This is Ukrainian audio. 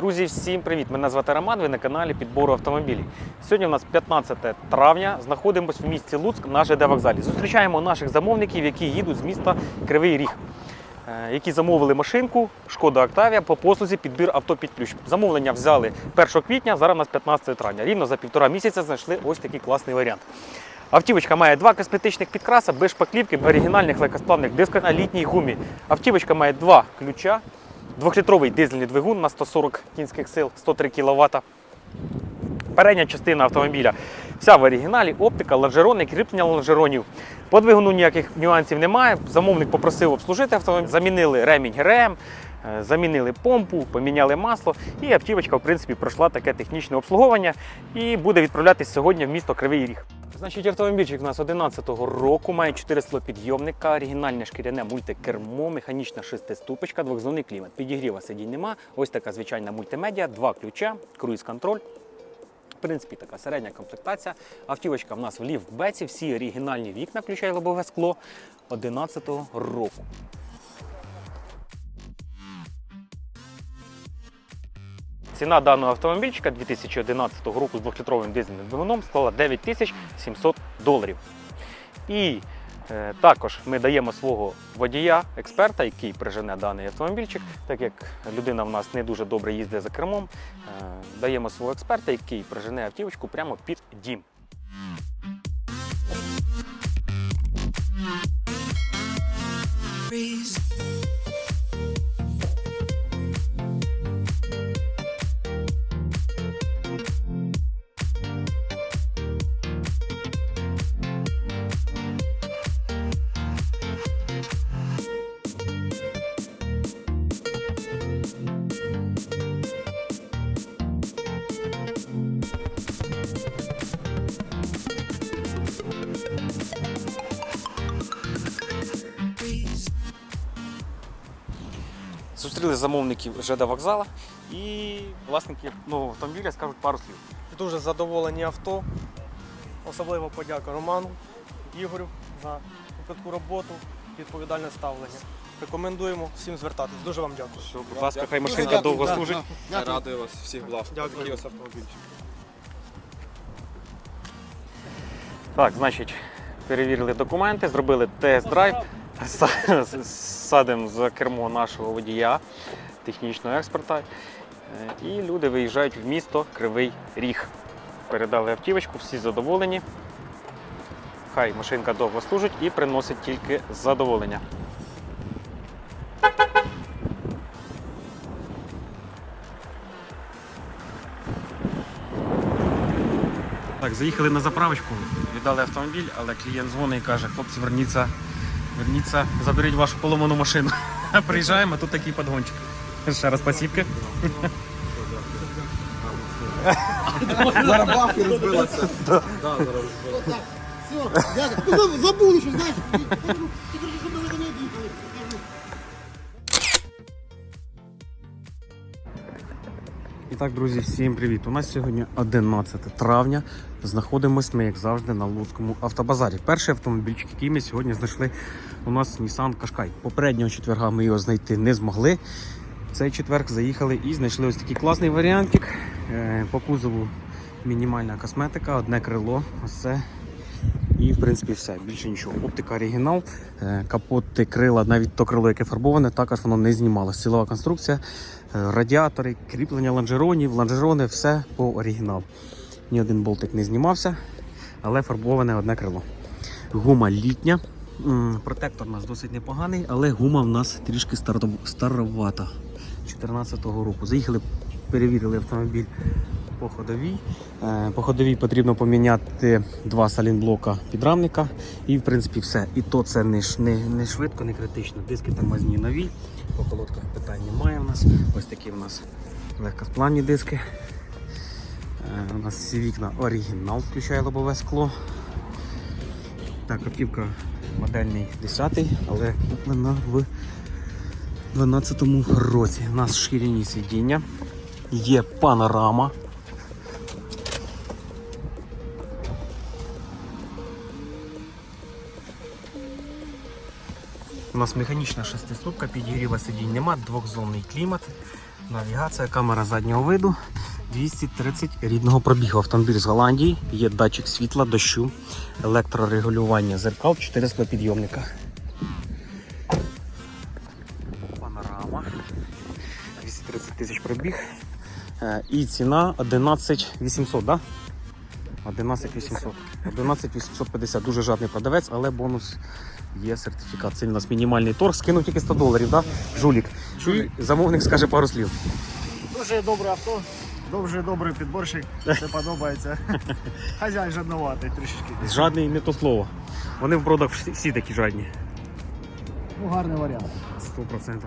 Друзі, всім привіт! Мене звати Роман, ви на каналі підбору автомобілів. Сьогодні у нас 15 травня. Знаходимося в місті Луцьк на ЖД вокзалі. Зустрічаємо наших замовників, які їдуть з міста Кривий Ріг, е, які замовили машинку Шкода Октавія по послузі підбір авто під ключ. Замовлення взяли 1 квітня, зараз у нас 15 травня. Рівно за півтора місяця знайшли ось такий класний варіант. Автівочка має два косметичних підкраса без шпаклівки в оригінальних легкосплавних дисках на літній гумі. Автівочка має два ключа, Двохлітровий дизельний двигун на 140 кінських сил, 103 кВт. Передня частина автомобіля вся в оригіналі, оптика, лонжерони, кріплення лонжеронів. По двигуну ніяких нюансів немає. Замовник попросив обслужити автомобіль, замінили ремінь ГРМ, е, замінили помпу, поміняли масло. І автівочка, в принципі, пройшла таке технічне обслуговування і буде відправлятись сьогодні в місто Кривий Ріг. Значить, автомобільчик у нас 11-го року, має 4 підйомника, оригінальне шкіряне мультикермо, механічна шестиступочка, двохзонний клімат. Підігріва сидінь нема. Ось така звичайна мультимедіа, два ключа, круїз-контроль. В принципі, така середня комплектація. Автівочка в нас в ліфтбеці, всі оригінальні вікна, включає лобове скло 11-го року. Ціна даного автомобільчика 2011 року з 2-літровим дизельним двигуном склала 9700 доларів. І е, також ми даємо свого водія, експерта, який прижене даний автомобільчик, так як людина в нас не дуже добре їздить за кермом. Е, даємо свого експерта, який прижене автівочку прямо під дім. Зустріли замовників ЖД вокзала і власники нового автомобіля скажуть пару слів. Дуже задоволені авто. Особливо подяка Роману, Ігорю за таку роботу, відповідальне ставлення. Рекомендуємо всім звертатись. Дуже вам дякую. Що, будь ласка, хай машинка довго служить. Я радий вас всіх благ. Дякую. Такий ось автомобільчик. Так, значить, перевірили документи, зробили тест-драйв, садимо за кермо нашого водія, технічного експерта. Е, І люди виїжджають в місто Кривий Ріг. Передали автівочку, всі задоволені. Хай машинка довго служить і приносить тільки задоволення. Так, заїхали на заправочку, віддали автомобіль, але клієнт дзвонить і каже, хлопці, верніться, верніться, заберіть вашу поломану машину. Приїжджаємо, а тут такий подгончик. Ще раз спасибки. Зараз бабки розбилася. Все, Забули, що знаєш. Так, друзі, всім привіт! У нас сьогодні 11 травня. Знаходимось ми, як завжди, на Луцькому автобазарі. Перший автомобільчик, який ми сьогодні знайшли, у нас Nissan Qashqai. Попереднього четверга ми його знайти не змогли. Цей четверг заїхали і знайшли ось такий класний варіантик. Е, По кузову мінімальна косметика, одне крило. Ось це. І, в принципі, все. Більше нічого. Оптика оригінал, е, капоти, крила, навіть то крило, яке фарбоване, також воно не знімалося. Силова конструкція, е, радіатори, кріплення лонжеронів, лонжерони, все по оригіналу. Ні один болтик не знімався, але фарбоване одне крило. Гума літня. Протектор у нас досить непоганий, але гума в нас трішки старовата. 14-го року. Заїхали, перевірили автомобіль Е, По ходовій потрібно поміняти два салінблока підрамника і в принципі все. І то це не, не, не швидко, не критично. Диски тормозні нові. По колодках питань немає в нас. Ось такі в нас легкосплавні диски. Е, У нас всі вікна оригінал, включає лобове скло. Так, автівка модельний 10 але куплена в 2012 році. У нас шкіряні сидіння, є панорама. У нас механічна шестиступка, підігріва сидінь нема, двохзонний клімат. Навігація, камера заднього виду. 230 рідного пробігу. Автомобіль з Голландії. Є датчик світла, дощу, електрорегулювання зеркал, 4 склопідйомника. Панорама. 230 тисяч пробіг. Е, І ціна 11 800, да? 11 800. 11 850. Дуже жадний продавець, але бонус є сертифікат. Це у нас мінімальний торг. Скинув тільки 100 доларів, да? Жулік. Чуй, замовник скаже пару слів. Дуже добре авто, дуже добрий підборщик, все подобається. Хазяїн жадноватий трішечки. Жадний не то слово. Вони в бродах всі такі жадні. Ну, гарний варіант. 100%.